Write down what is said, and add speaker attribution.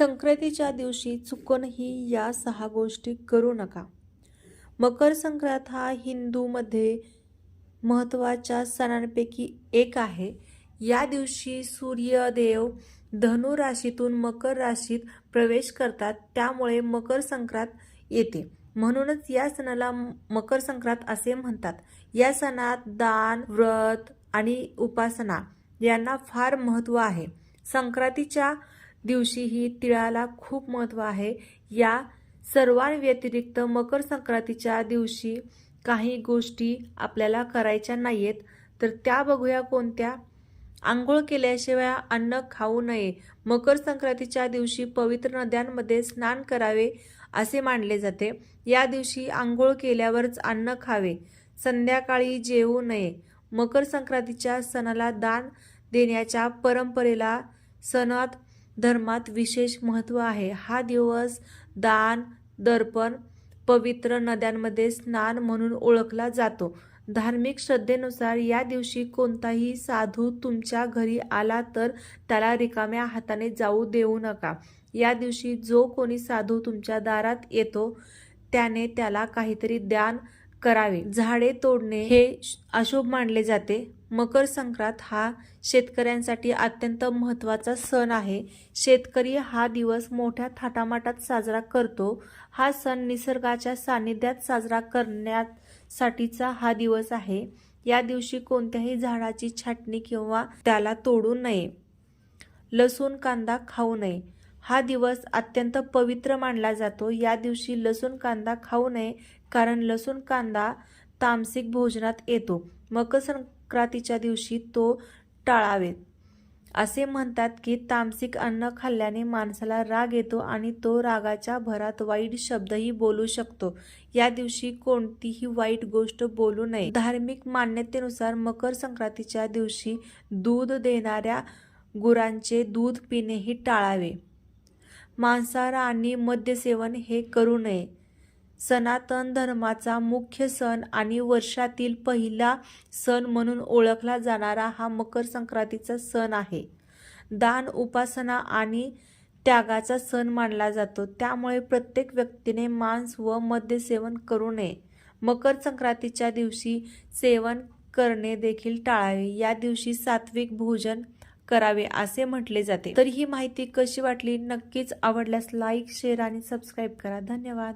Speaker 1: संक्रांतीच्या दिवशी चुकूनही या सहा गोष्टी करू नका. मकर संक्रांत हा हिंदूमध्ये महत्त्वाच्या सणांपैकी एक आहे. या दिवशी सूर्यदेव धनु राशीतून मकर राशीत प्रवेश करतात त्यामुळे मकर संक्रांत येते. म्हणूनच या सणाला मकर संक्रांत असे म्हणतात. या सणात दान व्रत आणि उपासना यांना फार महत्त्व आहे. संक्रांतीच्या दिवशीही तिळाला खूप महत्त्व आहे. या सर्वांव्यतिरिक्त मकर संक्रांतीच्या दिवशी काही गोष्टी आपल्याला करायच्या नाहीयेत तर त्या बघूया कोणत्या. आंघोळ केल्याशिवाय अन्न खाऊ नये. मकर संक्रांतीच्या दिवशी पवित्र नद्यांमध्ये स्नान करावे असे मानले जाते. या दिवशी आंघोळ केल्यावरच अन्न खावे. संध्याकाळी जेवू नये. मकर संक्रांतीच्या सणाला दान देण्याच्या परंपरेला सणात धर्मात विशेष महत्त्व आहे. हा दिवस दान दर्पण पवित्र नद्यांमध्ये स्नान म्हणून ओळखला जातो. धार्मिक श्रद्धेनुसार या दिवशी कोणताही साधू तुमच्या घरी आला तर त्याला रिकाम्या हाताने जाऊ देऊ नका. या दिवशी जो कोणी साधू तुमच्या दारात येतो त्याने त्याला काहीतरी दान करावे. झाडे तोडणे हे अशुभ मानले जाते. मकर संक्रांत हा शेतकऱ्यांसाठी अत्यंत महत्त्वाचा सण आहे. शेतकरी हा दिवस मोठ्या थाटामाटात साजरा करतो. हा सण निसर्गाच्या सानिध्यात साजरा करण्यासाठीचा हा दिवस आहे. या दिवशी कोणत्याही झाडाची छाटणी किंवा त्याला तोडू नये. लसूण कांदा खाऊ नये. हा दिवस अत्यंत पवित्र मानला जातो. या दिवशी लसूण कांदा खाऊ नये कारण लसूण कांदा तामसिक भोजनात येतो. मकर संक्रांतीच्या दिवशी तो टाळावे. असे म्हणतात की तामसिक अन्न खाल्ल्याने माणसाला राग येतो आणि तो रागाच्या भरात वाईट शब्दही बोलू शकतो. या दिवशी कोणतीही वाईट गोष्ट बोलू नये. धार्मिक मान्यतेनुसार मकर संक्रांतीच्या दिवशी दूध देणाऱ्या गुरांचे दूध पिणेही टाळावे. मांसाहार आणि मद्यसेवन हे करू नये. सनातन धर्माचा मुख्य सण आणि वर्षातील पहिला सण म्हणून ओळखला जाणारा हा मकर संक्रांतीचा सण आहे. दान उपासना आणि त्यागाचा सण मानला जातो. त्यामुळे प्रत्येक व्यक्तीने मांस व मद्यसेवन करू नये. मकर संक्रांतीच्या दिवशी सेवन करणे देखील टाळावे. या दिवशी सात्विक भोजन करावे असे म्हटले जाते. तर ही माहिती कशी वाटली? नक्कीच आवडल्यास लाईक शेअर आणि सबस्क्राईब करा. धन्यवाद.